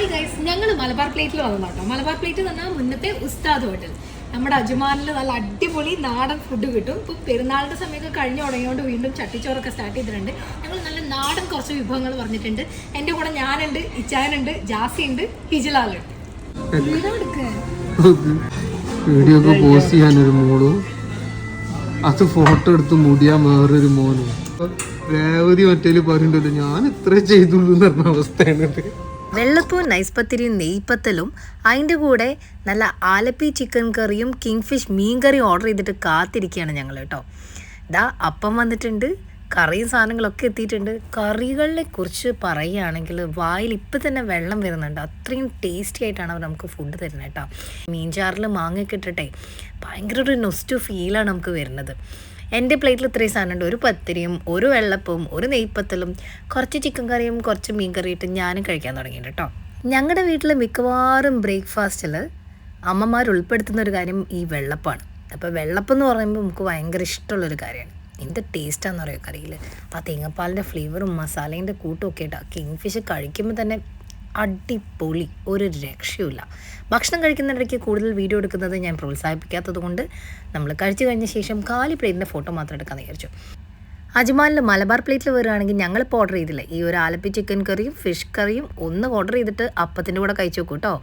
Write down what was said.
Hi guys ഞങ്ങൾ മലബാർ പ്ലേറ്റിൽ വന്നു കേട്ടോ മലബാർ പ്ലേറ്റ് എന്ന് പറഞ്ഞാൽ മുന്നത്തെ ഉസ്താദ് ഹോട്ടൽ നമ്മുടെ അജുമാനിൽ നല്ല അടിപൊളി നാടൻ ഫുഡ് കിട്ടും. ഇപ്പം പെരുന്നാളിന്റെ സമയമൊക്കെ കഴിഞ്ഞു തുടങ്ങിയോണ്ട് വീണ്ടും ചട്ടിച്ചോറൊക്കെ സ്റ്റാർട്ട് ചെയ്തിട്ടുണ്ട്. ഞങ്ങൾ നല്ല നാടൻ കുറച്ച് വിഭവങ്ങൾ പറഞ്ഞിട്ടുണ്ട്. എന്റെ കൂടെ ഞാനുണ്ട് ഇച്ചാനുണ്ട് ജാസി ഹിജിലാലുണ്ട് വീഡിയോ ഉണ്ട് ഒക്കെ പോസ്റ്റ് ചെയ്യാനൊരു മോളും. അത് ഫോട്ടോ എടുത്ത് മുടിയാൻ വേറൊരു മോനും. രേവതി മറ്റേൽ പറയുന്നുണ്ടല്ലോ ഞാൻ ഇത്രേ ചെയ്തുള്ളൂ എന്ന് പറഞ്ഞ അവസ്ഥയാണിത്. വെള്ളപ്പവും നൈസ്പത്തിരിയും നെയ്പ്പത്തലും അതിന്റെ കൂടെ നല്ല ആലപ്പി ചിക്കൻ കറിയും കിങ് ഫിഷ് മീൻ കറിയും ഓർഡർ ചെയ്തിട്ട് കാത്തിരിക്കുകയാണ് ഞങ്ങൾ കേട്ടോ. ഇതാ അപ്പം വന്നിട്ടുണ്ട് കറിയും സാധനങ്ങളൊക്കെ എത്തിയിട്ടുണ്ട്. കറികളെ കുറിച്ച് പറയുകയാണെങ്കിൽ വായിൽ ഇപ്പം തന്നെ വെള്ളം വരുന്നുണ്ട്. അത്രയും ടേസ്റ്റി ആയിട്ടാണ് അവർ നമുക്ക് ഫുഡ് തരുന്നത് കേട്ടോ. മീൻചാറിൽ മാങ്ങയൊക്കെ ഇട്ടിട്ടെ ഭയങ്കര ഒരു നൊസ്റ്റു ഫീലാണ് നമുക്ക് വരുന്നത്. എന്റെ പ്ലേറ്റിൽ ഇത്രയും സാധനമുണ്ട്. ഒരു പത്തിരിയും ഒരു വെള്ളപ്പവും ഒരു നെയ്പ്പത്തലും കുറച്ച് ചിക്കൻ കറിയും കുറച്ച് മീൻ കറിയിട്ട് ഞാനും കഴിക്കാൻ തുടങ്ങിയിട്ടുണ്ട് കേട്ടോ ഞങ്ങളുടെ വീട്ടിൽ മിക്കവാറും ബ്രേക്ക്ഫാസ്റ്റിൽ അമ്മമാർ ഉൾപ്പെടുത്തുന്ന ഒരു കാര്യം ഈ വെള്ളപ്പാണ്. അപ്പോൾ വെള്ളപ്പം എന്ന് പറയുമ്പോൾ നമുക്ക് ഭയങ്കര ഇഷ്ടമുള്ളൊരു കാര്യമാണ്. എന്ത് ടേസ്റ്റാന്ന് പറയുക കറിയിൽ ആ തേങ്ങാപ്പാലിന്റെ ഫ്ലേവറും മസാലേന്റെ കൂട്ടും ഒക്കെ ഇട്ടാ കിങ് ഫിഷ് കഴിക്കുമ്പോൾ തന്നെ അടിപൊളി ഒരു രക്ഷയുമില്ല. ഭക്ഷണം കഴിക്കുന്നിടയ്ക്ക് കൂടുതൽ വീഡിയോ എടുക്കുന്നത് ഞാൻ പ്രോത്സാഹിപ്പിക്കാത്തത് കൊണ്ട് നമ്മൾ കഴിച്ചു കഴിഞ്ഞ ശേഷം കാലി പ്ലേറ്റിന്റെ ഫോട്ടോ മാത്രം എടുക്കാൻ വിചാരിച്ചു. അജ്മാനിൽ മലബാർ പ്ലേറ്റിൽ വരികയാണെങ്കിൽ ഞങ്ങളിപ്പോൾ ഓർഡർ ചെയ്തില്ല? ഈ ഒരു ആലപ്പി ചിക്കൻ കറിയും ഫിഷ് കറിയും ഒന്ന് ഓർഡർ ചെയ്തിട്ട് അപ്പത്തിന്റെ കൂടെ കഴിച്ചു നോക്കൂ കേട്ടോ